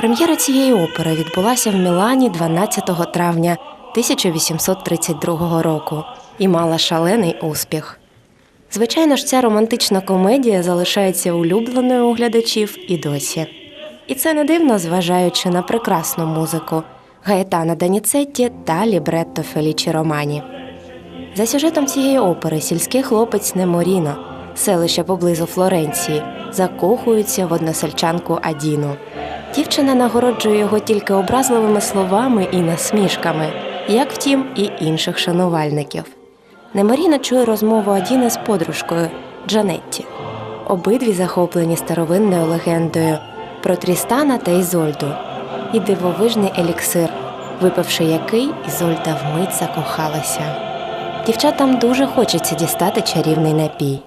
Прем'єра цієї опери відбулася в Мілані 12 травня 1832 року і мала шалений успіх. Звичайно ж, ця романтична комедія залишається улюбленою у глядачів і досі. І це не дивно, зважаючи на прекрасну музику Гаетана Даніцетті та лібретто Фелічі Романі. За сюжетом цієї опери сільський хлопець Неморіно, селище поблизу Флоренції, закохується в односельчанку Адіну. Дівчина нагороджує його тільки образливими словами і насмішками, як втім, і інших шанувальників. Неморіно чує розмову Адіни з подружкою Джанетті. Обидві захоплені старовинною легендою про Трістана та Ізольду і дивовижний еліксир, випивши який Ізольда вмить закохалася. Дівчатам дуже хочеться дістати чарівний напій.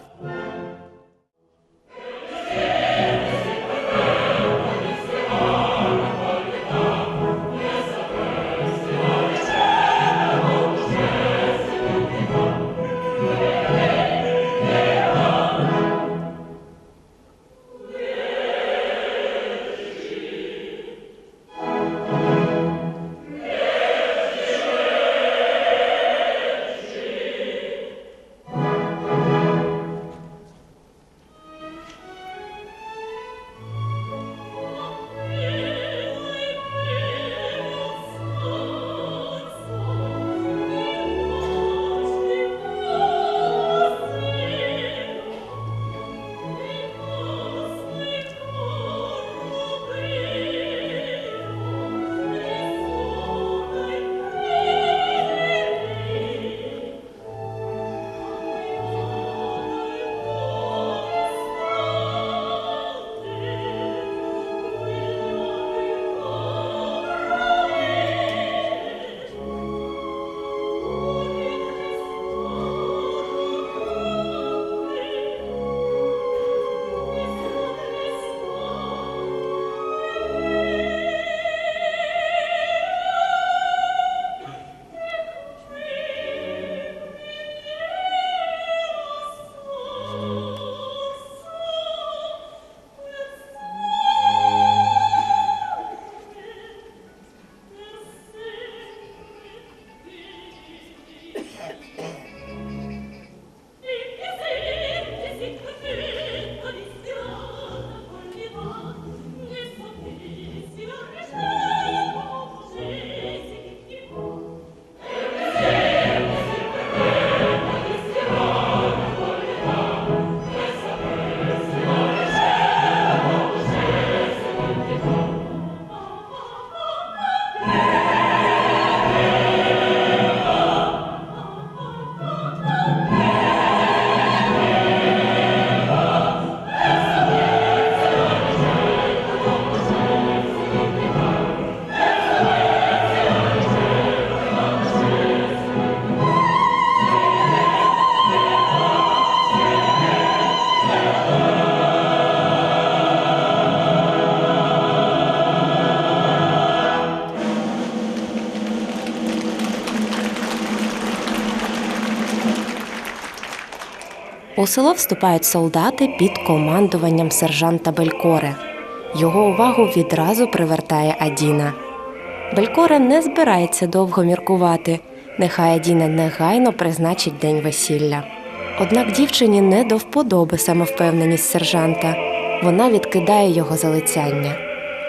У село вступають солдати під командуванням сержанта Белькоре. Його увагу відразу привертає Адіна. Белькоре не збирається довго міркувати. Нехай Адіна негайно призначить день весілля. Однак дівчині не до вподоби самовпевненість сержанта. Вона відкидає його залицяння,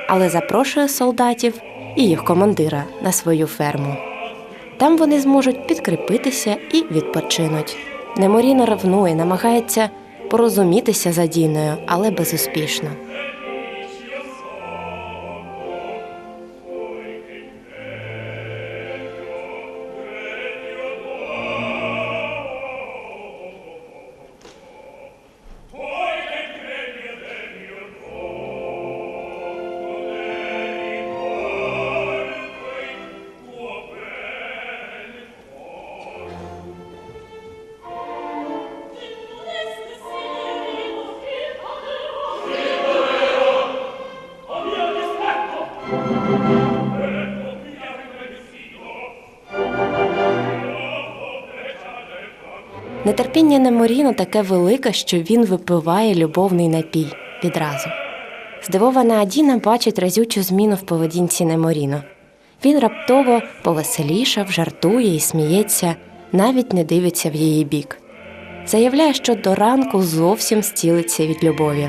але запрошує солдатів і їх командира на свою ферму. Там вони зможуть підкріпитися і відпочинуть. Неморіно ревнує, намагається порозумітися за Діною, але безуспішно. Нетерпіння Неморіно таке велике, що він випиває любовний напій відразу. Здивована Адіна бачить разючу зміну в поведінці Неморіно. Він раптово повеселішав, жартує і сміється, навіть не дивиться в її бік. Заявляє, що до ранку зовсім зцілиться від любові.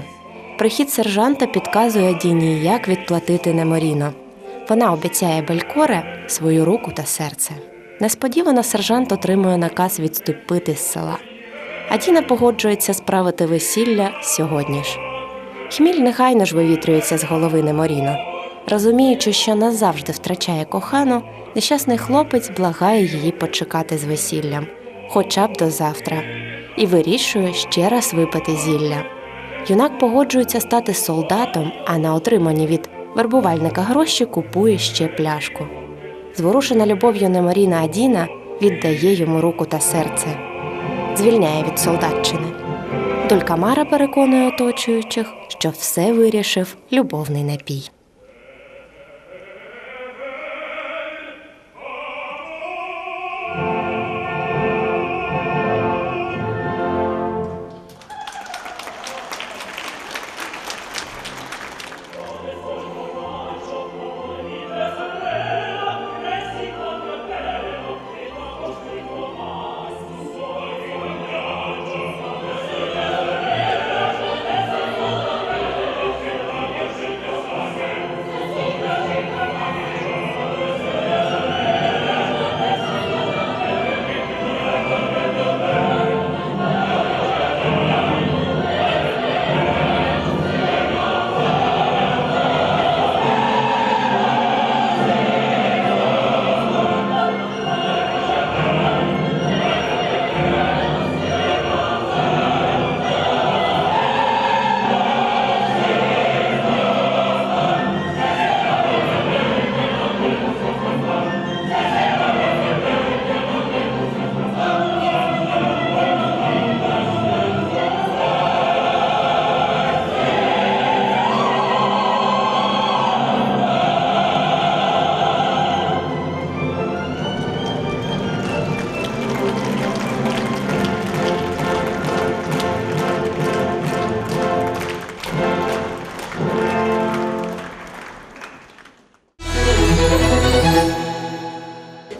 Прихід сержанта підказує Адіні, як відплатити Неморіно. Вона обіцяє Белькоре свою руку та серце. Несподівано сержант отримує наказ відступити з села. Адіна погоджується справити весілля сьогодні ж. Хміль негайно ж вивітрюється з голови Неморіно. Розуміючи, що назавжди втрачає кохану, нещасний хлопець благає її почекати з весіллям, хоча б до завтра, і вирішує ще раз випити зілля. Юнак погоджується стати солдатом, а на отримані від вербувальника гроші купує ще пляшку. Зворушена любов'ю Немаріна Адіна віддає йому руку та серце, звільняє від солдатчини. Долькамара переконує оточуючих, що все вирішив любовний напій.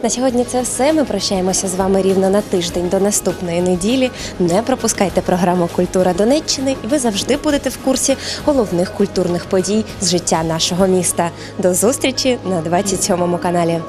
На сьогодні це все. Ми прощаємося з вами рівно на тиждень до наступної неділі. Не пропускайте програму Культура Донеччини, і ви завжди будете в курсі головних культурних подій з життя нашого міста. До зустрічі на 27 каналі.